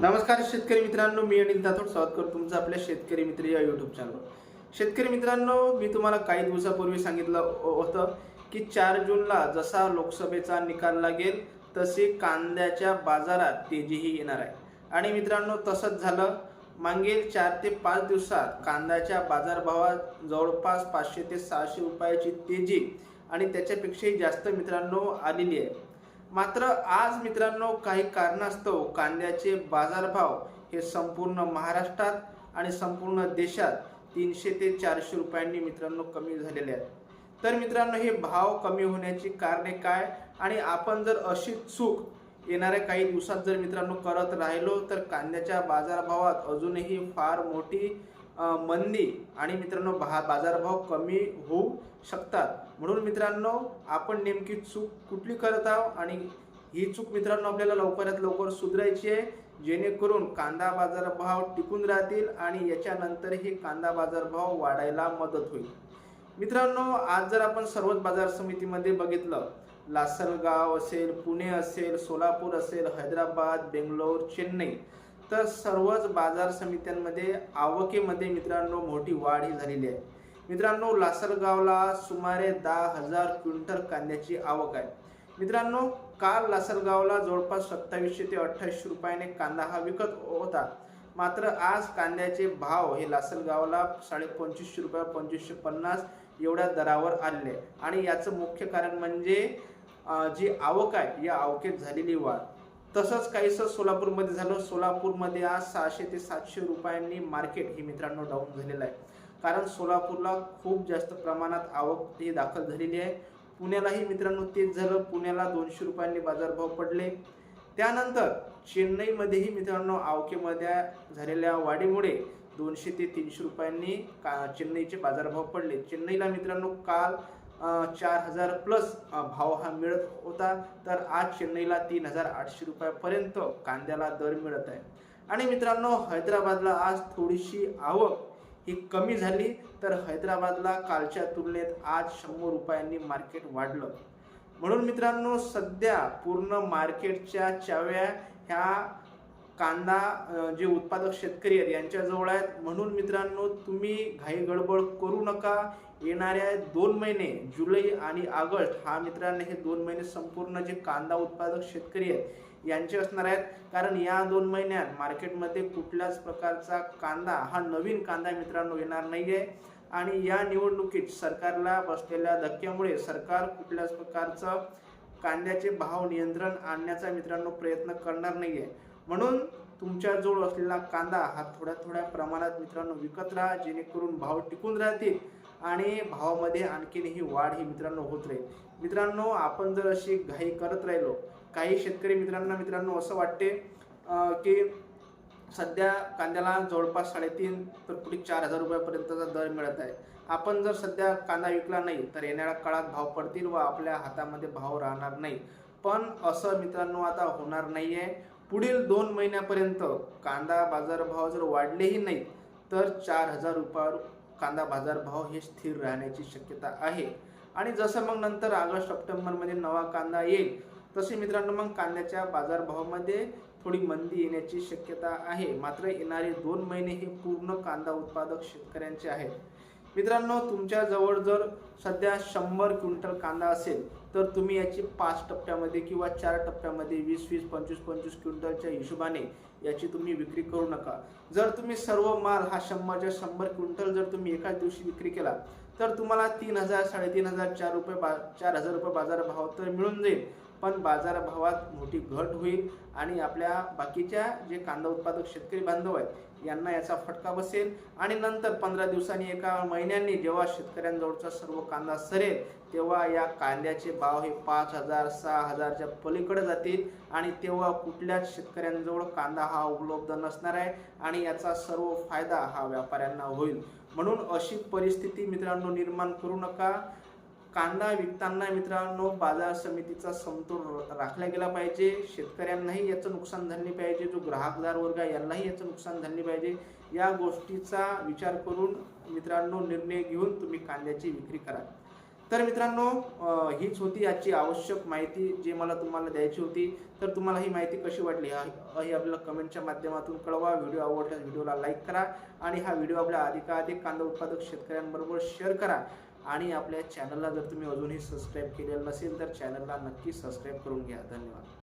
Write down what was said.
नमस्कार शेतकरी मित्रांनो मी अनिल दाथोड स्वागत करतो तुमचं आपल्या शेतकरी मित्र या यूट्यूब चॅनलवर शेतकरी मित्रांनो मी तुम्हाला काही दिवसापूर्वी सांगितलं हो- होतं की चार जूनला जसा लोकसभेचा निकाल लागेल तसे कांद्याच्या बाजारात तेजीही येणार आहे. आणि मित्रांनो तसंच झालं. मागील चार ते पाच दिवसात कांद्याच्या बाजारभावात जवळपास पाचशे ते सहाशे रुपयाची तेजी आणि त्याच्यापेक्षाही जास्त मित्रांनो आलेली आहे. मात्र आज मित्रांनो काही कारणास्तव कांद्याचे बाजारभाव हे संपूर्ण महाराष्ट्रात आणि संपूर्ण देशात तीनशे ते चारशे रुपयांनी मित्रांनो कमी झालेले आहेत. तर मित्रांनो हे भाव कमी होण्याची कारणे काय? आणि आपण जर अशी चूक येणाऱ्या काही दिवसात जर मित्रांनो करत राहिलो तर कांद्याच्या बाजारभावात अजूनही फार मोठी मंदी आणि मित्रांनो भा बाजारभाव कमी होऊ शकतात. म्हणून मित्रांनो आपण नेमकी चूक कुठली करत आहोत आणि ही चूक मित्रांनो आपल्याला लवकरात लवकर सुधारायची आहे. जेणेकरून कांदा बाजारभाव टिकून राहतील आणि याच्यानंतर हे कांदा बाजारभाव वाढायला मदत होईल. मित्रांनो आज जर आपण सर्वच बाजार समितीमध्ये बघितलं लासलगाव असेल पुणे असेल सोलापूर असेल हैदराबाद बेंगलोर चेन्नई तर सर्वच बाजार समित्यांमध्ये आवकेमध्ये मित्रांनो मोठी वाढ ही झालेली आहे. मित्रांनो लासलगावला सुमारे दहा हजार क्विंटल कांद्याची आवक आहे. मित्रांनो काल लासलगावला जवळपास सत्तावीसशे ते अठ्ठावीसशे रुपयाने कांदा हा विकत होता. मात्र आज कांद्याचे भाव हे लासलगावला साडे पंचवीसशे रुपये पंचवीसशे पन्नास एवढ्या दरावर आलेले आहे. आणि याचं मुख्य कारण म्हणजे जी आवक आहे या आवकेत झालेली वाढ. तसंच काहीसं सोलापूरमध्ये झालं. सोलापूरमध्ये आज सहाशे ते सातशे रुपयांनी मार्केट हे मित्रांनो डाऊन झालेलं आहे. कारण सोलापूरला खूप जास्त प्रमाणात आवक ही दाखल झालेली आहे. पुण्यालाही मित्रांनो तेच झालं. पुण्याला दोनशे रुपयांनी बाजारभाव पडले. त्यानंतर चेन्नईमध्येही मित्रांनो आवकेमध्ये झालेल्या वाढीमुळे दोनशे ते तीनशे रुपयांनी का चेन्नईचे बाजारभाव पडले. चेन्नईला मित्रांनो काल चार हजार प्लस भाव हा मिळत होता. तर आज चेन्नईला तीन हजार आठशे रुपयापर्यंत कांद्याला दर मिळत आहे. आणि मित्रांनो हैदराबादला आज थोडीशी आवक ही कमी झाली. तर हैदराबादला कालच्या तुलनेत आज शंभर रुपयांनी मार्केट वाढलं. म्हणून मित्रांनो सध्या पूर्ण मार्केटच्या चाव्या ह्या कांदा जे उत्पादक शेतकरी आहेत यांच्याजवळ आहेत. म्हणून मित्रांनो तुम्ही घाई गडबड करू नका. येणाऱ्या दोन महिने जुलै आणि ऑगस्ट हा मित्रांनो हे दोन महिने संपूर्ण जे कांदा उत्पादक शेतकरी आहेत यांचे असणार आहेत. कारण या दोन महिन्यात मार्केटमध्ये कुठल्याच प्रकारचा कांदा हा नवीन कांदा मित्रांनो येणार नाही आहे आणि या निवडणुकीत सरकारला बसलेल्या धक्क्यामुळे सरकार कुठल्याच प्रकारचं कांद्याचे भाव नियंत्रण आणण्याचा मित्रांनो प्रयत्न करणार नाही आहे म्हणून तुमच्याजवळ असलेला कांदा हा थोड्या थोड्या प्रमाणात मित्रांनो विकत राहा जेणेकरून भाव टिकून राहतील. आणि भावामध्ये आणखीनही वाढ ही मित्रांनो होत राहील. मित्रांनो आपण जर अशी घाई करत राहिलो काही शेतकरी मित्रांना मित्रांनो असं वाटते की सध्या कांद्याला जवळपास साडेतीन तर पुढे चार हजार रुपयापर्यंतचा दर मिळत आहे. आपण जर सध्या कांदा विकला नाही तर येणाऱ्या काळात भाव पडतील व आपल्या हातामध्ये भाव राहणार नाही. पण असं मित्रांनो आता होणार नाही आहे पुढील दोन महिन्यापर्यंत कांदा बाजारभाव जर वाढलेही नाही तर चार हजार रुपयावर कांदा बाजारभाव हे स्थिर राहण्याची शक्यता आहे. आणि जसं मग नंतर ऑगस्ट सप्टेंबरमध्ये नवा कांदा येईल तसे मित्रांनो मग कांद्याच्या बाजारभावामध्ये थोडी मंदी येण्याची शक्यता आहे. मात्र येणारे दोन महिने हे पूर्ण कांदा उत्पादक शेतकऱ्यांचे आहेत. मित्रांनो तुमच्याजवळ जर सध्या शंभर क्विंटल कांदा असेल तर तुम्ही याची पाच टप्प्यामध्ये किंवा चार टप्प्यामध्ये वीस वीस पंचवीस पंचवीस क्विंटलच्या हिशोबाने याची तुम्ही विक्री करू नका. जर तुम्ही सर्व माल हा शंभरच्या शंभर क्विंटल जर तुम्ही एकाच दिवशी विक्री केला तर तुम्हाला तीन हजार साडेतीन हजार चार रुपये बा चार हजार रुपये बाजारभाव तर मिळून जाईल. पण बाजारभावात मोठी घट होईल आणि आपल्या बाकीच्या जे कांदा उत्पादक शेतकरी बांधव आहेत यांना याचा फटका बसेल. आणि नंतर पंधरा दिवसांनी एका महिन्यांनी जेव्हा शेतकऱ्यांजवळचा सर्व कांदा सरेल तेव्हा या कांद्याचे भाव हे पाच हजार सहा हजारच्या पलीकडे जातील. आणि तेव्हा कुठल्याच शेतकऱ्यांजवळ कांदा हा उपलब्ध नसणार आहे आणि याचा सर्व फायदा हा व्यापाऱ्यांना होईल. म्हणून अशी परिस्थिती मित्रांनो निर्माण करू नका. कांदा विकताना मित्रांनो बाजार समितीचा समतोल राखला गेला पाहिजे. शेतकऱ्यांनाही याचं नुकसान धरले पाहिजे. जो ग्राहकदार वर्ग आहे यांनाही याचं नुकसान धरले पाहिजे. या गोष्टीचा विचार करून मित्रांनो निर्णय घेऊन तुम्ही कांद्याची विक्री करा. तर मित्रांनो हीच होती याची आवश्यक माहिती जे मला तुम्हाला द्यायची होती. तर तुम्हाला ही माहिती कशी वाटली हे आपल्याला कमेंटच्या माध्यमातून कळवा. व्हिडिओ आवडल्यास व्हिडिओला लाईक करा आणि हा व्हिडिओ आपल्या अधिकाधिक कांदा उत्पादक शेतकऱ्यांबरोबर शेअर करा. आणि आपल्या चॅनलला जर तुम्ही अजूनही सबस्क्राईब केलेलं नसेल तर चॅनलला नक्की सबस्क्राईब करून घ्या. धन्यवाद.